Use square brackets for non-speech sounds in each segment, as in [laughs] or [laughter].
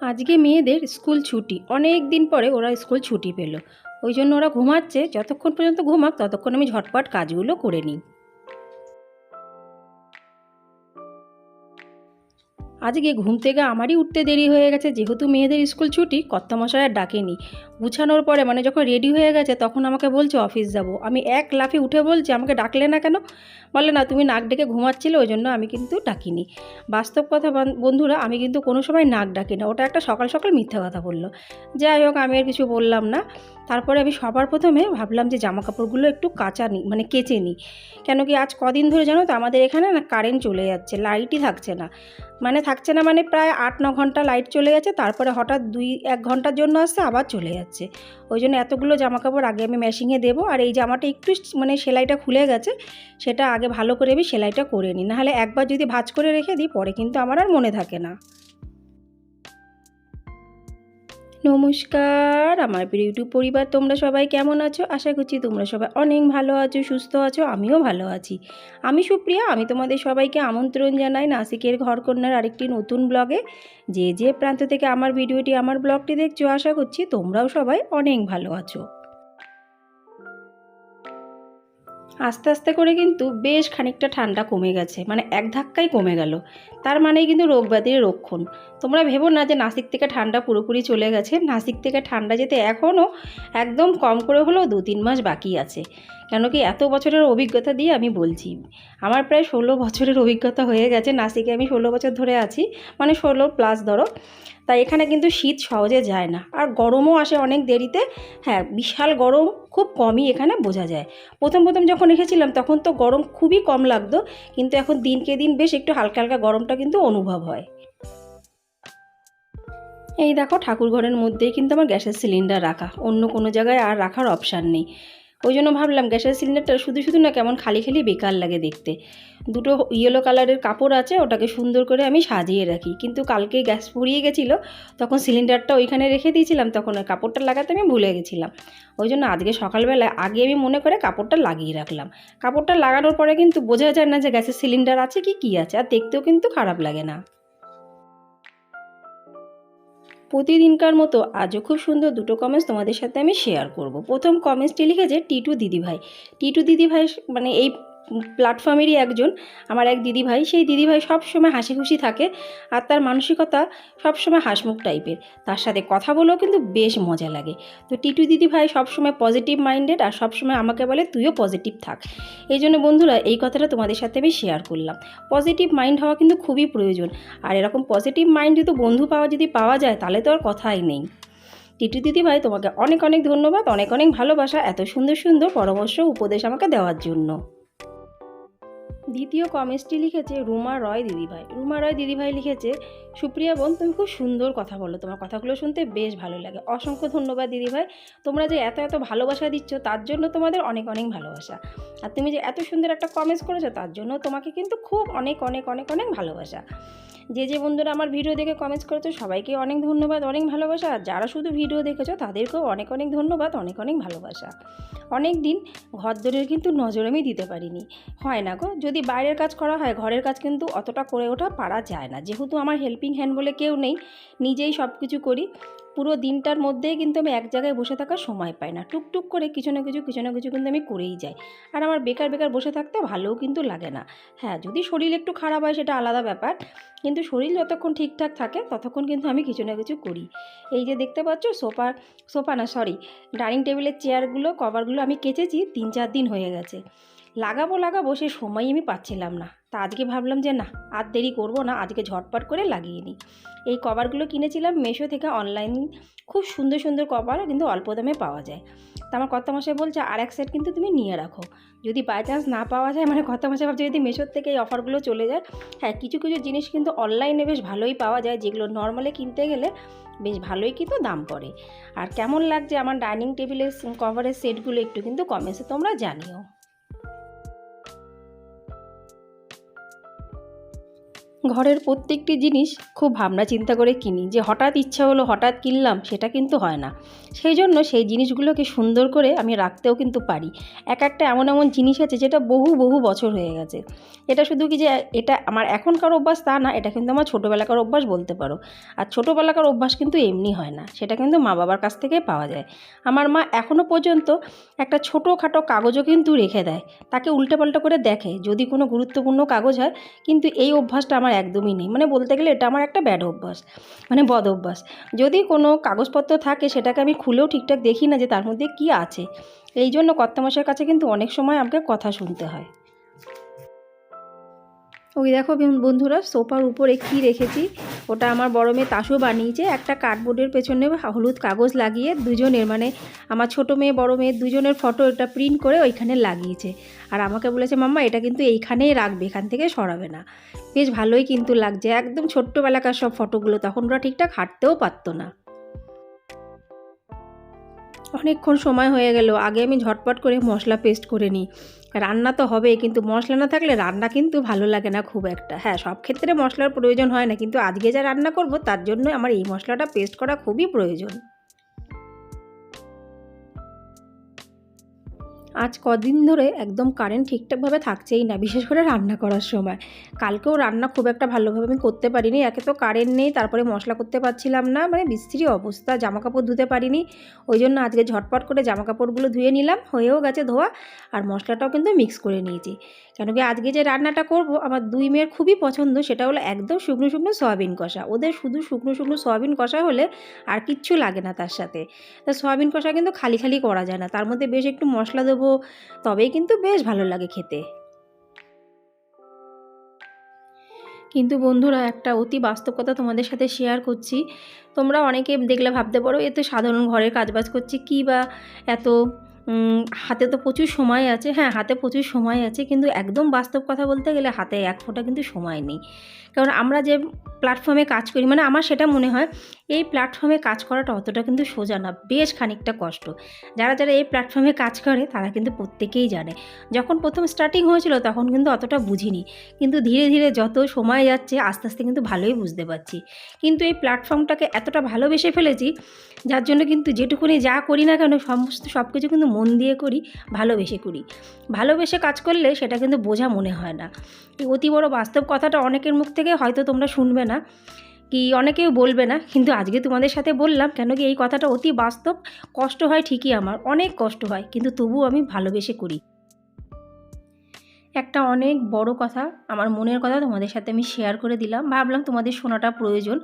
আজকে মেয়েদের স্কুল ছুটি। অনেক দিন পরে ওরা স্কুল ছুটি পেল। ওই জন্য ওরা ঘুমাচ্ছে। যতক্ষণ পর্যন্ত ঘুমাক, ততক্ষণ আমি ঝটপট কাজগুলো করে নিই। আজকে ঘুম থেকে আমারই উঠতে দেরি হয়ে গেছে, যেহেতু মেয়েদের স্কুল ছুটি, কর্তামশাই আর ডাকেনি। গুছানোর পরে মানে যখন রেডি হয়ে গেছে, তখন আমাকে বলছে, অফিস যাব। আমি এক লাফে উঠে বলছি, আমাকে ডাকলে না কেন? বলে, না, তুমি নাক ডেকে ঘুমাচ্ছিলে, ওই জন্য আমি কিন্তু ডাকিনি। বাস্তব কথা বন্ধুরা, আমি কিন্তু কোনো সময় নাক ডাকি না। ওটা একটা সকাল সকাল মিথ্যা কথা বলল। যাই হোক, আমি আর কিছু বললাম না। তারপরে আমি সবার প্রথমে ভাবলাম যে জামা কাপড়গুলো একটু কাচা নিই মানে কেচে নিই কেন কি আজ কদিন ধরে জানো তো আমাদের এখানে না কারেন্ট চলে যাচ্ছে লাইটই থাকছে না। মানে থাকছে না মানে প্রায় আট, ন ঘণ্টা লাইট চলে গেছে, তারপরে হঠাৎ দুই, এক ঘণ্টার জন্য আসছে, আবার চলে যাচ্ছে। ওই জন্য এতগুলো জামা কাপড় আগে আমি মেশিনে দেবো, আর এই জামাটা একটু মানে সেলাইটা খুলে গেছে, সেটা আগে ভালো করে আমি সেলাইটা করে নিই নাহলে একবার যদি ভাঁজ করে রেখে দিই, পরে কিন্তু আমার আর মনে থাকে না। নমস্কার, আমার প্রিয় ইউটিউব পরিবার, তোমরা সবাই কেমন আছো? আশা করছি তোমরা সবাই অনেক ভালো আছো, সুস্থ আছো, আমিও ভালো আছি। আমি সুপ্রিয়া, আমি তোমাদের সবাইকে আমন্ত্রণ জানাই নাসিকের ঘরকন্যার আরেকটি নতুন ব্লগে। যে যে প্রান্ত থেকে আমার ভিডিওটি, আমার ব্লগটি দেখছ, আশা করছি তোমরাও সবাই অনেক ভালো আছো। আস্তে আস্তে করে কিন্তু বেশ খানিকটা ঠান্ডা কমে গেছে মানে এক ধাক্কায় কমে গেল। তার মানেই কিন্তু রোগ ব্যাধির রক্ষণ। তোমরা ভেবো না যে নাসিক থেকে ঠান্ডা পুরোপুরি চলে গেছে। নাসিক থেকে ঠান্ডা যেতে এখনও একদম কম করে হলেও দু তিন মাস বাকি আছে। কেন কি এত বছরের অভিজ্ঞতা দিয়ে আমি বলছি। আমার প্রায় ষোলো বছরের অভিজ্ঞতা হয়ে গেছে। নাসিকে আমি ষোলো বছর ধরে আছি। মানে ষোলো প্লাস ধরো। তাই এখানে কিন্তু শীত সহজে যায় না। আর গরমও আসে অনেক দেরিতে। হ্যাঁ বিশাল গরম খুব কমই এখানে বোঝা যায়। প্রথম প্রথম যখন এসেছিলাম তখন তো গরম খুবই কম লাগতো। কিন্তু এখন দিনকে দিন বেশ একটু হালকা হালকা গরমটা কিন্তু অনুভব হয়। এই দেখো ঠাকুর ঘরের মধ্যেই কিন্তু আমার গ্যাসের সিলিন্ডার রাখা। অন্য কোনো জায়গায় আর রাখার অপশান নেই। ওই জন্য ভাবলাম গ্যাসের সিলিন্ডারটা শুধু শুধু না কেমন খালি খালি বেকার লাগে দেখতে। দুটো ইয়েলো কালারের কাপড় আছে, ওটাকে সুন্দর করে আমি সাজিয়ে রাখি। কিন্তু কালকে গ্যাস ফুরিয়ে গেছিল, তখন সিলিন্ডারটা ওইখানে রেখে দিয়েছিলাম, তখন ওই কাপড়টা লাগাতে আমি ভুলে গেছিলাম। ওই জন্য আজকে সকালবেলায় আগে আমি মনে করে কাপড়টা লাগিয়ে রাখলাম। কাপড়টা লাগানোর পরে কিন্তু বোঝা যায় না যে গ্যাসের সিলিন্ডার আছে কি, কী আছে। আর দেখতেও কিন্তু খারাপ লাগে না। প্রতিদিনকার মতো আজও খুব সুন্দর দুটো কমেন্টস তোমাদের সাথে আমি শেয়ার করব। প্রথম কমেন্টসটি লিখেছে, টিটু দিদিভাই। টিটু দিদিভাই মানে এই প্ল্যাটফর্মেরই একজন, আমার এক দিদিভাই। সেই দিদিভাই সবসময় হাসি খুশি থাকে আর তার মানসিকতা সবসময় হাসমুখ টাইপের। তার সাথে কথা বলেও কিন্তু বেশ মজা লাগে। তো টিটু দিদিভাই সবসময় পজিটিভ মাইন্ডেড আর সবসময় আমাকে বলে, তুইও পজিটিভ থাক। এই জন্য বন্ধুরা, এই কথাটা তোমাদের সাথে আমি শেয়ার করলাম। পজিটিভ মাইন্ড হওয়া কিন্তু খুবই প্রয়োজন। আর এরকম পজিটিভ মাইন্ড যদি বন্ধু পাওয়া যদি পাওয়া যায়, তাহলে তো আর কথাই নেই। টিটু দিদিভাই, তোমাকে অনেক অনেক ধন্যবাদ, অনেক অনেক ভালোবাসা, এত সুন্দর সুন্দর পরামর্শ, উপদেশ আমাকে দেওয়ার জন্য। দ্বিতীয় কমেন্টসটি লিখেছে রুমা রয় দিদিভাই। রুমা রয় দিদিভাই লিখেছে, সুপ্রিয়া বোন, তুমি খুব সুন্দর কথা বলো। তোমার কথাগুলো শুনতে বেশ ভালো লাগে। অসংখ্য ধন্যবাদ দিদিভাই। তোমরা যে এত এত ভালোবাসা দিচ্ছ, তার জন্য তোমাদের অনেক অনেক ভালোবাসা। আর তুমি যে এত সুন্দর একটা কমেন্টস করেছ, তার জন্য তোমাকে কিন্তু খুব অনেক অনেক অনেক অনেক ভালোবাসা। যে যে বন্ধুরা আমার ভিডিও দেখে কমেন্টস করেছ, সবাইকে অনেক ধন্যবাদ, অনেক ভালোবাসা। আর যারা শুধু ভিডিও দেখেছ, তাদেরকেও অনেক অনেক ধন্যবাদ, অনেক অনেক ভালোবাসা। অনেক দিন ঘর দরের কিন্তু নজর আমি দিতে পারিনি। হয় না গো? যদি বাইরের কাজ করা হয়, ঘরের কাজ কিন্তু অতটা করে ওঠা পারা যায় না। যেহেতু আমার হেল্পিং হ্যান্ড বলে কেউ নেই, নিজেই সব কিছু করি, পুরো দিনটার মধ্যেই কিন্তু আমি এক জায়গায় বসে থাকার সময় পাই না। টুকটুক করে কিছু না কিছু কিছু না কিছু কিন্তু আমি করেই যাই। আর আমার বেকার বেকার বসে থাকতে ভালোও কিন্তু লাগে না। হ্যাঁ যদি শরীর একটু খারাপ হয় সেটা আলাদা ব্যাপার, কিন্তু শরীর যতক্ষণ ঠিকঠাক থাকে, ততক্ষণ কিন্তু আমি কিছু না কিছু করি। এই যে দেখতে পাচ্ছ, সোফা সোফা না সরি ডাইনিং টেবিলের চেয়ারগুলো কভারগুলো আমি কেচেছি, তিন চার দিন হয়ে গেছে। লাগাবো লাগাবো সে সময় আমি পাচ্ছিলাম না। তা আজকে ভাবলাম যে না, আর দেরি করব না, আজকে ঝটপট করে লাগিয়ে নিই। এই কভারগুলো কিনেছিলাম মেশো থেকে অনলাইন খুব সুন্দর সুন্দর কভার কিন্তু অল্প দামে পাওয়া যায়। তা আমার কর্তা মশাই বলছে আর এক সেট কিন্তু তুমি নিয়ে রাখো। যদি বাই চান্স না পাওয়া যায় মানে কর্তা মশাই ভাবছে যদি মেশোর থেকে এই অফারগুলো চলে যায় হ্যাঁ কিছু কিছু জিনিস কিন্তু অনলাইনে বেশ ভালোই পাওয়া যায়, যেগুলো নর্মালি কিনতে গেলে বেশ ভালোই কিন্তু দাম পড়ে। আর কেমন লাগছে আমার ডাইনিং টেবিলের কভারের সেটগুলো একটু কিন্তু কমেন্টসে তোমরা জানিও। ঘরের প্রত্যেকটি জিনিস খুব ভাবনা চিন্তা করে কিনি যে হঠাৎ ইচ্ছা হলো হঠাৎ কিনলাম, সেটা কিন্তু হয় না। সেই জন্য সেই জিনিসগুলোকে সুন্দর করে আমি রাখতেও কিন্তু পারি। এক একটা এমন এমন জিনিস আছে যেটা বহু বহু বছর হয়ে গেছে। এটা শুধু কি যে এটা আমার এখনকার অভ্যাস তা না, এটা কিন্তু আমার ছোটোবেলাকার অভ্যাস বলতে পারো। আর ছোটোবেলাকার অভ্যাস কিন্তু এমনি হয় না, সেটা কিন্তু মা বাবার কাছ থেকে পাওয়া যায়। আমার মা এখনও পর্যন্ত একটা ছোটোখাটো কাগজও কিন্তু রেখে দেয়। তাকে উল্টে পাল্টা করে দেখে, যদি কোনো গুরুত্বপূর্ণ কাগজ হয়, কিন্তু এই অভ্যাসটা আমার একদমই নেই। মানে বলতে গেলে এটা আমার একটা ব্যাড অভ্যাস মানে বদ অভ্যাস। যদি কোনো কাগজপত্র থাকে, সেটাকে আমি খুলেও ঠিকঠাক দেখি না যে তার মধ্যে কি আছে। এই জন্য কর্তামশাইয়ের কাছে কিন্তু অনেক সময় আমাকে কথা শুনতে হয়। ওই দেখো বন্ধুরা, সোফার উপরে কী রেখেছি? ওটা আমার বড় মেয়ে তাসু বানিয়েছে। একটা কার্ডবোর্ডের পেছনে হলুদ কাগজ লাগিয়ে দুজনের মানে আমার ছোটো মেয়ে, বড় মেয়ে দুজনের ফটো এটা প্রিন্ট করে ওইখানে লাগিয়েছে। আর আমাকে বলেছে, মাম্মা, এটা কিন্তু এইখানেই রাখবে, এখান থেকে সরাবে না। বেশ ভালোই কিন্তু লাগছে। একদম ছোট্টবেলাকার সব ফটোগুলো তখন ওরা ঠিকঠাক হাঁটতেও পারতো না। অনেকক্ষণ সময় হয়ে গেল। আগে আমি ঝটপট করে মশলা পেস্ট করে নিই। রান্না তো হবে কিন্তু মশলা না থাকলে রান্না কিন্তু ভালো লাগে না খুব একটা। হ্যাঁ সব ক্ষেত্রে মশলার প্রয়োজন হয় না, কিন্তু আজকে যা রান্না করব তার জন্য আমার এই মশলাটা পেস্ট করা খুবই প্রয়োজন। আজ কদিন ধরে একদম কারেন্ট ঠিকঠাকভাবে থাকছেই না, বিশেষ করে রান্না করার সময়। কালকেও রান্না খুব একটা ভালোভাবে আমি করতে পারিনি, একে তো কারেন্ট নেই, তারপরে মশলা করতে পারছিলাম না মানে বিস্ত্রী অবস্থা জামা কাপড় ধুতে পারিনি। ওই জন্য আজকে ঝটপট করে জামা কাপড়গুলো ধুয়ে নিলাম, হয়েও গেছে ধোয়া, আর মশলাটাও কিন্তু মিক্স করে নিয়েছি। কেন কি আজকে যে রান্নাটা করব, আমার দুই মেয়ের খুবই পছন্দ, সেটা হলো একদম শুকনো শুকনো সয়াবিন কষা। ওদের শুধু শুকনো শুকনো সয়াবিন কষা হলে আর কিচ্ছু লাগে না তার সাথে। তা সয়াবিন কষা কিন্তু খালি খালি করা যায় না, তার মধ্যে বেশ একটু মশলা দেবো, তবেই কিন্তু বেশ ভালো লাগে খেতে। কিন্তু বন্ধুরা, একটা অতি বাস্তব কথা তোমাদের সাথে শেয়ার করছি। তোমরা অনেকে দেখলে ভাবতে পারো, এ তো সাধারণ ঘরের কাজবাজ করছি, কী বা এত হাতে তো প্রচুর সময় আছে। হ্যাঁ হাতে প্রচুর সময় আছে, কিন্তু একদম বাস্তব কথা বলতে গেলে হাতে এক ফোঁটা কিন্তু সময় নেই। কারণ আমরা যে প্ল্যাটফর্মে কাজ করি মানে আমার সেটা মনে হয় এই প্ল্যাটফর্মে কাজ করাটা অতটা কিন্তু সোজা না, বেশ খানিকটা কষ্ট। যারা যারা এই প্ল্যাটফর্মে কাজ করে, তারা কিন্তু প্রত্যেকেই জানে। যখন প্রথম স্টার্টিং হয়েছিল, তখন কিন্তু অতটা বুঝিনি। কিন্তু ধীরে ধীরে যত সময় যাচ্ছে, আস্তে আস্তে কিন্তু ভালোই বুঝতে পারছি। কিন্তু এই প্ল্যাটফর্মটাকে এতটা ভালোবেসে ফেলেছি, যার জন্য কিন্তু যেটুকুনি যা করি না কেন, সমস্ত সব কিছু কিন্তু মন দিয়ে করি, ভালোবেসে করি। ভালোবেসে কাজ করলে সেটা কিন্তু বোঝা মনে হয় না। অতি বড় বাস্তব কথাটা অনেকের মুখ থেকে হয়তো তোমরা শুনবে না। কি অনেকেও বলবে না, কিন্তু আজকে তোমাদের সাথে বললাম কেন কি এই কথাটা অতি বাস্তব, কষ্ট হয় ঠিকই আমার, অনেক কষ্ট হয়, কিন্তু তবু আমি ভালোবেসে করি। একটা অনেক বড় কথা, আমার মনের কথা তোমাদের সাথে আমি শেয়ার করে দিলাম, ভাবলাম তোমাদের শোনাটা প্রয়োজন।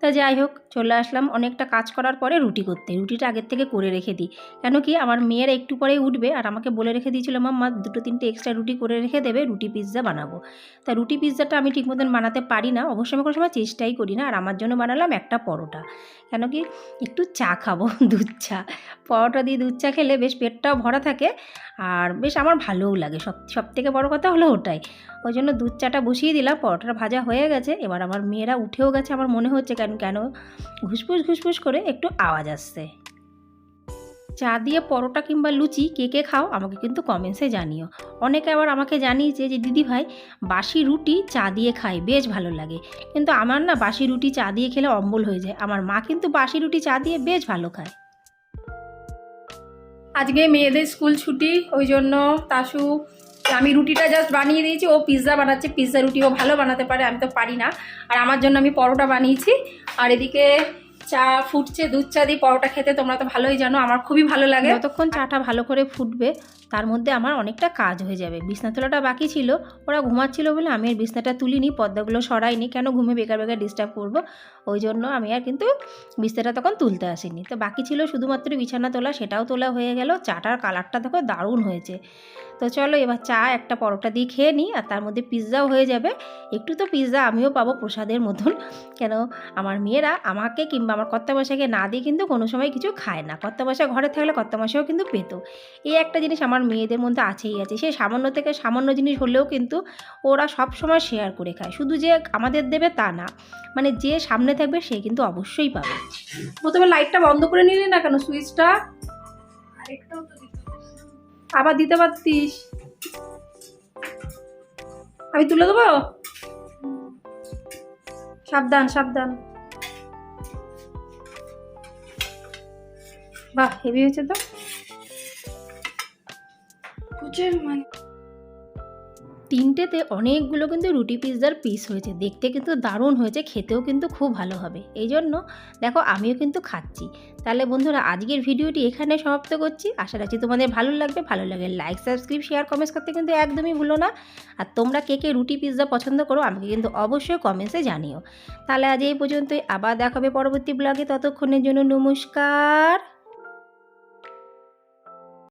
তা যাই হোক, চলে আসলাম। অনেকটা কাজ করার পরে রুটি করতে। রুটিটা আগের থেকে করে রেখে দিই। কেন কি, আমার মেয়েরা একটু পরে উঠবে আর আমাকে বলে রেখে দিয়েছিল, মাম্মা, দুটো তিনটে এক্সট্রা রুটি করে রেখে দেবে, রুটি পিৎজা বানাবো। তা রুটি পিৎজাটা আমি ঠিক মতন বানাতে পারি না। অবশ্যই আমি কোনো সময় চেষ্টাই করি না। আর আমার জন্য বানালাম একটা পরোটা। কেন কি, একটু চা খাব, [laughs] দুধ চা। পরোটা দিয়ে দুধ চা খেলে বেশ পেটটাও ভরা থাকে আর বেশ আমার ভালোও লাগে। সব সব থেকে বড় কথা হলো ওটাই। ওই জন্য দুধ চাটা বসিয়ে দিলাম, পরোটাটা ভাজা হয়ে গেছে। এবার আমার মেয়েরা উঠেও গেছে। আমার মনে হচ্ছে কেন কেন? ঘুসফুস ঘুসফুস করে একটু আওয়াজ আসছে। চা দিয়ে পরোটা কিংবা লুচি কে কে খাও আমাকে কিন্তু কমেন্টসে জানিও। অনেকে আবার আমাকে জানিয়েছে যে, দিদি ভাই, বাসি রুটি চা দিয়ে খাই, বেশ ভালো লাগে। কিন্তু আমার না বাসি রুটি চা দিয়ে খেলে অম্বল হয়ে যায়। আমার মা কিন্তু বাসি রুটি চা দিয়ে বেশ ভালো খায়। আজকে মেয়েদের স্কুল ছুটি, ওই জন্য তাসু আমি রুটিটা জাস্ট বানিয়ে দিয়েছি। ও পিৎজা বানাচ্ছে পিৎজা রুটি ও ভালো বানাতে পারে, আমি তো পারি না। আর আমার জন্য আমি পরোটা বানিয়েছি। আর এদিকে চা ফুটছে, দুধ চা দিয়ে পরোটা খেতে, তোমরা তো ভালোই জানো, আমার খুবই ভালো লাগে। যতক্ষণ চাটা ভালো করে ফুটবে, তার মধ্যে আমার অনেকটা কাজ হয়ে যাবে। বিছনা তোলাটা বাকি ছিল, ওরা ঘুমাচ্ছিল বলে আমি আর বিছনাটা তুলিনি, পর্দাগুলো সরাইনি, কেন ঘুমে বেকার বেকার ডিস্টার্ব করব? ওই জন্য আমি আর কিন্তু বিছনাটা তখন তুলতে আসিনি। তো বাকি ছিল শুধুমাত্র বিছানা তোলা, সেটাও তোলা হয়ে গেল, চাটার কালারটা দেখো দারুণ হয়েছে। তো চলো এবার চা, একটা পরোটা দিয়ে খেয়ে নিই আর তার মধ্যে পিৎজাও হয়ে যাবে। একটু তো পিৎজা আমিও পাবো প্রসাদের মতন, কেন আমার মেয়েরা আমাকে কিংবা আমার কর্তামশাইকে না দিয়ে কিন্তু কোনো সময় কিছু খায় না। কর্তামশাই ঘরে থাকলে কর্তামশাইও কিন্তু পেতো। এই একটা জিনিস আমার মেয়েদের মধ্যে আছেই, আছে। সে সামান্য থেকে সামান্য জিনিস হলেও কিন্তু ওরা সব সময় শেয়ার করে খায়। শুধু যে আমাদের দেবে তা না। মানে যে সামনে থাকবে সে কিন্তু অবশ্যই পাবে। প্রথমে লাইটটা বন্ধ করে নিলি না কেন? সুইচটা আবার দিতে পারতিস। আমি তুলে দেবো? সাবধান সাবধান। বাহ হেভি হয়েছে তো? মানে। তিনটেতে অনেকগুলো কিন্তু রুটি পিৎজার পিস হয়েছে। দেখতে কিন্তু দারুণ হয়েছে খেতেও কিন্তু খুব ভালো হবে। এই জন্য দেখো আমিও কিন্তু খাচ্ছি। তাহলে বন্ধুরা আজকের ভিডিওটি এখানে সমাপ্ত করছি। আশা রাখছি তোমাদের ভালো লাগবে। ভালো লাগে লাইক সাবস্ক্রাইব শেয়ার কমেন্টস করতে কিন্তু একদমই ভুলো না। আর তোমরা কে কে রুটি পিৎজা পছন্দ করো আমাকে কিন্তু অবশ্যই কমেন্টসে জানিও। তাহলে আজ এই পর্যন্তই। আবার দেখাবে পরবর্তী ব্লগে ততক্ষণের জন্য নমস্কার।